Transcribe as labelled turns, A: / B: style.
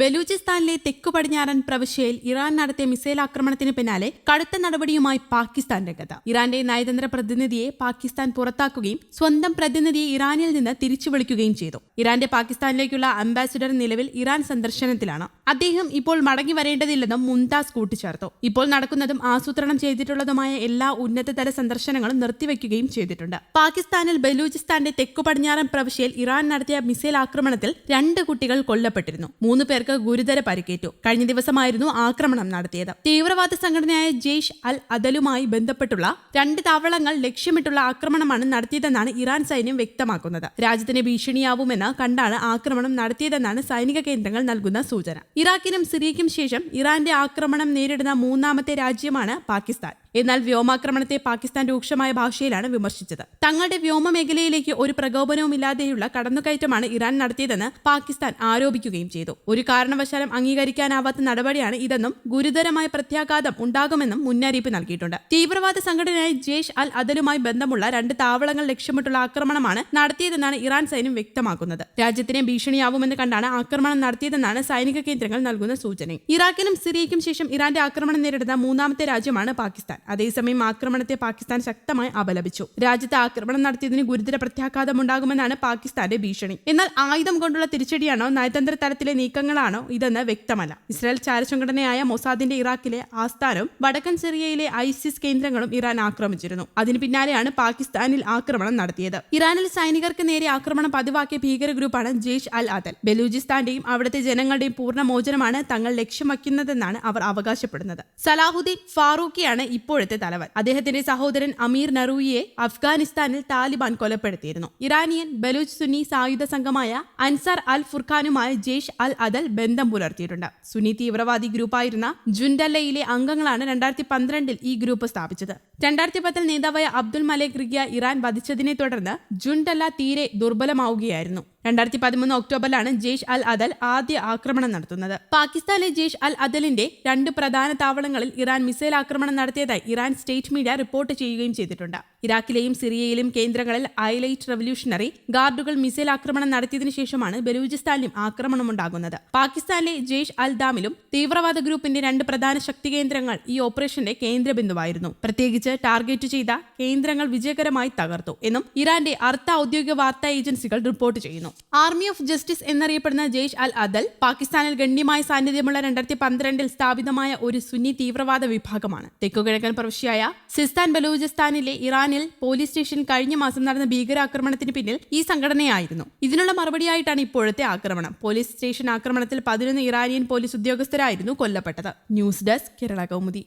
A: ബലൂചിസ്ഥാനിലെ തെക്കു പടിഞ്ഞാറൻ പ്രവിശ്യയിൽ ഇറാൻ നടത്തിയ മിസൈൽ ആക്രമണത്തിന് പിന്നാലെ കടുത്ത നടപടിയുമായി പാകിസ്ഥാൻ രംഗത്ത്. ഇറാന്റെ നയതന്ത്ര പ്രതിനിധിയെ പാകിസ്ഥാൻ പുറത്താക്കുകയും സ്വന്തം പ്രതിനിധിയെ ഇറാനിൽ നിന്ന് തിരിച്ചു വിളിക്കുകയും ചെയ്തു. ഇറാന്റെ പാകിസ്ഥാനിലേക്കുള്ള അംബാസിഡർ നിലവിൽ ഇറാൻ സന്ദർശനത്തിലാണ്. അദ്ദേഹം ഇപ്പോൾ മടങ്ങി വരേണ്ടതില്ലെന്നും മുംതാസ് കൂട്ടിച്ചേർത്തു ഇപ്പോൾ നടക്കുന്നതും ആസൂത്രണം ചെയ്തിട്ടുള്ളതുമായ എല്ലാ ഉന്നതതല സന്ദർശനങ്ങളും നിർത്തിവെക്കുകയും ചെയ്തിട്ടുണ്ട്. പാകിസ്ഥാനിൽ ബലൂചിസ്ഥാന്റെ തെക്കു പടിഞ്ഞാറൻ പ്രവിശ്യയിൽ ഇറാൻ നടത്തിയ മിസൈൽ ആക്രമണത്തിൽ രണ്ട് കുട്ടികൾ കൊല്ലപ്പെട്ടിരുന്നു. മൂന്ന് പേർക്ക് ഗുരുതര പരിക്കേറ്റു. കഴിഞ്ഞ ദിവസമായിരുന്നു ആക്രമണം നടത്തിയത്. തീവ്രവാദ സംഘടനയായ ജെയ്ഷ് അൽ അദലുമായി ബന്ധപ്പെട്ടുള്ള രണ്ട് താവളങ്ങൾ ലക്ഷ്യമിട്ടുള്ള ആക്രമണമാണ് നടത്തിയതെന്നാണ് ഇറാൻ സൈന്യം വ്യക്തമാക്കുന്നത്. രാജ്യത്തിന് ഭീഷണിയാവുമെന്ന് കണ്ടാണ് ആക്രമണം നടത്തിയതെന്നാണ് സൈനിക കേന്ദ്രങ്ങൾ നൽകുന്ന സൂചന. ഇറാഖിനും സിറിയയ്ക്കും ശേഷം ഇറാന്റെ ആക്രമണം നേരിടുന്ന മൂന്നാമത്തെ രാജ്യമാണ് പാകിസ്ഥാൻ. എന്നാൽ വ്യോമാക്രമണത്തെ പാകിസ്ഥാൻ രൂക്ഷമായ ഭാഷയിലാണ് വിമർശിച്ചത്. തങ്ങളുടെ വ്യോമ മേഖലയിലേക്ക് ഒരു പ്രകോപനവുമില്ലാതെയുള്ള കടന്നുകയറ്റമാണ് ഇറാൻ നടത്തിയതെന്ന് പാകിസ്ഥാൻ ആരോപിക്കുകയും ചെയ്തു. ഒരു കാരണവശാലും അംഗീകരിക്കാനാവാത്ത നടപടിയാണ് ഇതെന്നും ഗുരുതരമായ പ്രത്യാഘാതം ഉണ്ടാകുമെന്നും മുന്നറിയിപ്പ് നൽകിയിട്ടുണ്ട്. തീവ്രവാദ സംഘടനയായ ജെയ്ഷ് അൽ അദലുമായി ബന്ധമുള്ള രണ്ട് താവളങ്ങൾ ലക്ഷ്യമിട്ടുള്ള ആക്രമണമാണ് നടത്തിയതെന്നാണ് ഇറാൻ സൈന്യം വ്യക്തമാക്കുന്നത്. രാജ്യത്തിന് ഭീഷണിയാവുമെന്ന് കണ്ടാണ് ആക്രമണം നടത്തിയതെന്നാണ് സൈനിക കേന്ദ്രങ്ങൾ നൽകുന്ന സൂചന. ഇറാഖിനും സിറിയയ്ക്കും ശേഷം ഇറാന്റെ ആക്രമണം നേരിടുന്ന മൂന്നാമത്തെ രാജ്യമാണ് പാകിസ്ഥാൻ. അതേസമയം ആക്രമണത്തെ പാകിസ്ഥാൻ ശക്തമായി അപലപിച്ചു. രാജ്യത്ത് ആക്രമണം നടത്തിയതിന് ഗുരുതര പ്രത്യാഘാതം ഉണ്ടാകുമെന്നാണ് പാകിസ്ഥാന്റെ ഭീഷണി. എന്നാൽ ആയുധം കൊണ്ടുള്ള തിരിച്ചടിയാണോ നയതന്ത്ര തലത്തിലെ നീക്കങ്ങളാണോ ഇതെന്ന് വ്യക്തമല്ല. ഇസ്രായേൽ ചാരസംഘടനയായ മൊസാദിന്റെ ഇറാഖിലെ ആസ്ഥാനവും വടക്കൻ സിറിയയിലെ ഐസിസ് കേന്ദ്രങ്ങളും ഇറാൻ ആക്രമിച്ചിരുന്നു. അതിന് പിന്നാലെയാണ് പാകിസ്ഥാനിൽ ആക്രമണം നടത്തിയത്. ഇറാനിൽ സൈനികർക്ക് നേരെ ആക്രമണം പതിവാക്കിയ ഭീകര ഗ്രൂപ്പാണ് ജെയ്ഷ് അൽ അദൽ ബലൂചിസ്ഥാന്റെയും അവിടുത്തെ ജനങ്ങളുടെയും പൂർണ മോചനമാണ് തങ്ങൾ ലക്ഷ്യം വയ്ക്കുന്നതെന്നാണ് അവർ അവകാശപ്പെടുന്നത്. സലാഹുദ്ദീൻ ഫാറൂഖിയാണ് ഇപ്പോഴത്തെ തലവൻ. അദ്ദേഹത്തിന്റെ സഹോദരൻ അമീർ നറൂയിയെ അഫ്ഗാനിസ്ഥാനിൽ താലിബാൻ കൊലപ്പെടുത്തിയിരുന്നു. ഇറാനിയൻ ബലൂച്ച് സുന്നി സായുധ സംഘമായ അൻസാർ അൽ ഫുർഖാനുമായ ജെയ്ഷ് അൽ അദൽ ബന്ധം പുലർത്തിയിട്ടുണ്ട്. സുന്നി തീവ്രവാദി ഗ്രൂപ്പായിരുന്ന ജുൻഡല്ലയിലെ അംഗങ്ങളാണ് രണ്ടായിരത്തി പന്ത്രണ്ടിൽ ഈ ഗ്രൂപ്പ് സ്ഥാപിച്ചത്. രണ്ടായിരത്തി പത്തിൽ നേതാവായ അബ്ദുൽ മലേക് റിഗിയ ഇറാൻ വധിച്ചതിനെ തുടർന്ന് ജുൻഡല്ല തീരെ ദുർബലമാവുകയായിരുന്നു. രണ്ടായിരത്തി പതിമൂന്ന് ഒക്ടോബറിലാണ് ജെയ്ഷ് അൽ അദൽ ആദ്യ ആക്രമണം നടത്തുന്നത്. പാകിസ്ഥാനിലെ ജെയ്ഷ് അൽ അദലിന്റെ രണ്ട് പ്രധാന താവളങ്ങളിൽ ഇറാൻ മിസൈൽ ആക്രമണം നടത്തിയതായി ഇറാൻ സ്റ്റേറ്റ് മീഡിയ റിപ്പോർട്ട് ചെയ്യുകയും ചെയ്തിട്ടുണ്ട്. ഇറാഖിലെയും സിറിയയിലും കേന്ദ്രങ്ങളിൽ ഐലൈറ്റ് റവല്യൂഷണറി ഗാർഡുകൾ മിസൈൽ ആക്രമണം നടത്തിയതിനു ശേഷമാണ് ബലൂചിസ്ഥാനിലും ആക്രമണമുണ്ടാകുന്നത്. പാകിസ്ഥാനിലെ ജെയ്ഷ് അൽ ദാമിലും തീവ്രവാദ ഗ്രൂപ്പിന്റെ രണ്ട് പ്രധാന ശക്തി കേന്ദ്രങ്ങൾ ഈ ഓപ്പറേഷന്റെ കേന്ദ്രബിന്ദുവായിരുന്നു. പ്രത്യേകിച്ച് ടാർഗറ്റ് ചെയ്ത കേന്ദ്രങ്ങൾ വിജയകരമായി തകർത്തു എന്നും ഇറാന്റെ അർദ്ധ ഔദ്യോഗിക വാർത്താ ഏജൻസികൾ റിപ്പോർട്ട് ചെയ്യുന്നു. ആർമി ഓഫ് ജസ്റ്റിസ് എന്നറിയപ്പെടുന്ന ജെയ്ഷ് അൽ അദൽ പാകിസ്ഥാനിൽ ഗണ്യമായ സാന്നിധ്യമുള്ള രണ്ടായിരത്തി പന്ത്രണ്ടിൽ സ്ഥാപിതമായ ഒരു സുന്നി തീവ്രവാദ വിഭാഗമാണ്. തെക്കുകിഴക്കൻ പ്രവിശ്യയായ സിസ്താൻ ബലൂചിസ്ഥാനിലെ ഇറാനിൽ പോലീസ് സ്റ്റേഷൻ കഴിഞ്ഞ മാസം നടന്ന ഭീകരാക്രമണത്തിന് പിന്നിൽ ഈ സംഘടനയായിരുന്നു. ഇതിനുള്ള മറുപടിയായിട്ടാണ് ഇപ്പോഴത്തെ ആക്രമണം. പോലീസ് സ്റ്റേഷൻ ആക്രമണത്തിൽ പതിനൊന്ന് ഇറാനിയൻ പോലീസ് ഉദ്യോഗസ്ഥരായിരുന്നു കൊല്ലപ്പെട്ടത്. News desk Kerala Kaumudi.